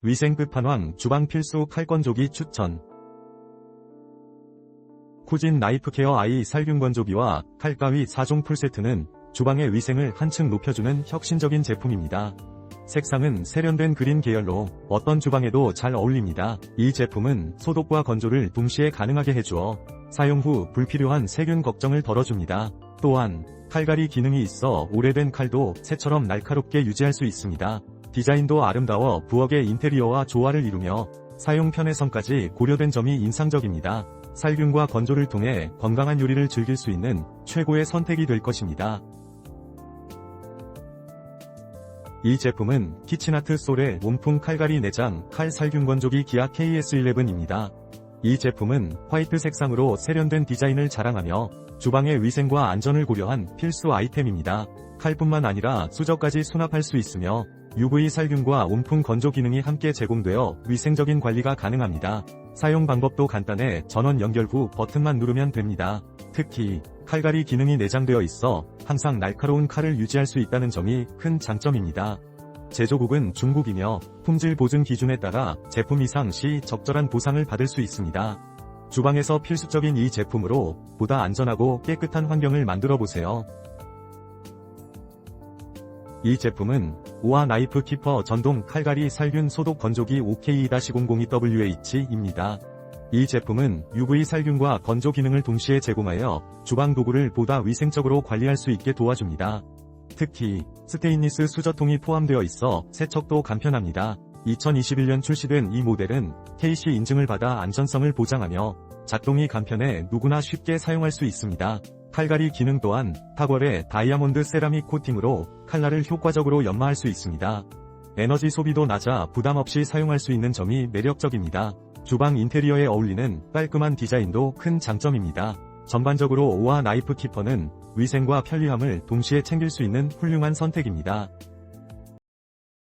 위생 끝판왕 주방 필수 칼건조기 추천. 쿠진 나이프 케어 아이 살균 건조기와 칼가위 4종 풀세트는 주방의 위생을 한층 높여주는 혁신적인 제품입니다. 색상은 세련된 그린 계열로 어떤 주방에도 잘 어울립니다. 이 제품은 소독과 건조를 동시에 가능하게 해주어 사용 후 불필요한 세균 걱정을 덜어줍니다. 또한 칼갈이 기능이 있어 오래된 칼도 새처럼 날카롭게 유지할 수 있습니다. 디자인도 아름다워 부엌의 인테리어와 조화를 이루며 사용 편의성까지 고려된 점이 인상적입니다. 살균과 건조를 통해 건강한 요리를 즐길 수 있는 최고의 선택이 될 것입니다. 이 제품은 키치나트 솔의 온풍 칼갈이 내장 칼 살균 건조기 기아 KS11입니다. 이 제품은 화이트 색상으로 세련된 디자인을 자랑하며 주방의 위생과 안전을 고려한 필수 아이템입니다. 칼뿐만 아니라 수저까지 수납할 수 있으며 UV 살균과 온풍 건조 기능이 함께 제공되어 위생적인 관리가 가능합니다. 사용 방법도 간단해 전원 연결 후 버튼만 누르면 됩니다. 특히 칼갈이 기능이 내장되어 있어 항상 날카로운 칼을 유지할 수 있다는 점이 큰 장점입니다. 제조국은 중국이며 품질 보증 기준에 따라 제품 이상 시 적절한 보상을 받을 수 있습니다. 주방에서 필수적인 이 제품으로 보다 안전하고 깨끗한 환경을 만들어 보세요. 이 제품은 우아 나이프 키퍼 전동 칼갈이 살균 소독 건조기 OK-002WH입니다. 이 제품은 UV 살균과 건조 기능을 동시에 제공하여 주방 도구를 보다 위생적으로 관리할 수 있게 도와줍니다. 특히 스테인리스 수저통이 포함되어 있어 세척도 간편합니다. 2021년 출시된 이 모델은 KC 인증을 받아 안전성을 보장하며 작동이 간편해 누구나 쉽게 사용할 수 있습니다. 칼갈이 기능 또한 탁월의 다이아몬드 세라믹 코팅으로 칼날을 효과적으로 연마할 수 있습니다. 에너지 소비도 낮아 부담 없이 사용할 수 있는 점이 매력적입니다. 주방 인테리어에 어울리는 깔끔한 디자인도 큰 장점입니다. 전반적으로 오아 나이프 키퍼는 위생과 편리함을 동시에 챙길 수 있는 훌륭한 선택입니다.